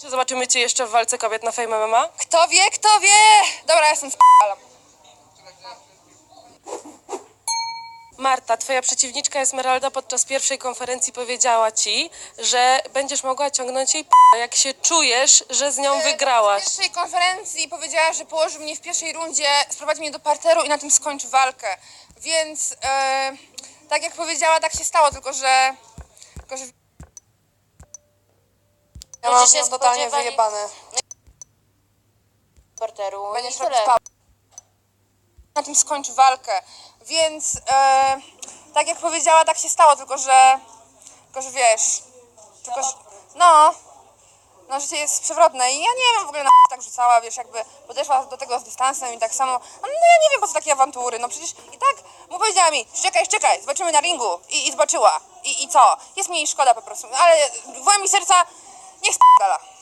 Czy zobaczymy cię jeszcze w walce kobiet na Fame MMA? Kto wie, kto wie? Dobra, ja jestem s***alam. Marta, twoja przeciwniczka Esmeralda podczas pierwszej konferencji powiedziała ci, że będziesz mogła ciągnąć jej p***. Jak się czujesz, że z nią wygrałaś? W pierwszej konferencji powiedziała, że położy mnie w pierwszej rundzie, sprowadzi mnie do parteru i na tym skończy walkę. Więc e, tak jak powiedziała, tak się stało, tylko że... Tylko, że... Ja mam się totalnie spodziewali- wyjebane. Porteru Będziesz i robić tyle. pał. Na tym skończy walkę. Więc e, tak jak powiedziała, tak się stało, tylko że, tylko że wiesz, tylko że, no, no życie jest przewrotne i ja nie wiem w ogóle na tak rzucała, wiesz, jakby podeszła do tego z dystansem i tak samo, no ja nie wiem po co takie awantury, no przecież i tak mu powiedziała mi, czekaj, czekaj, zobaczymy na ringu i, i zobaczyła i, i co, jest mi jej szkoda po prostu, ale w głębi serca Qué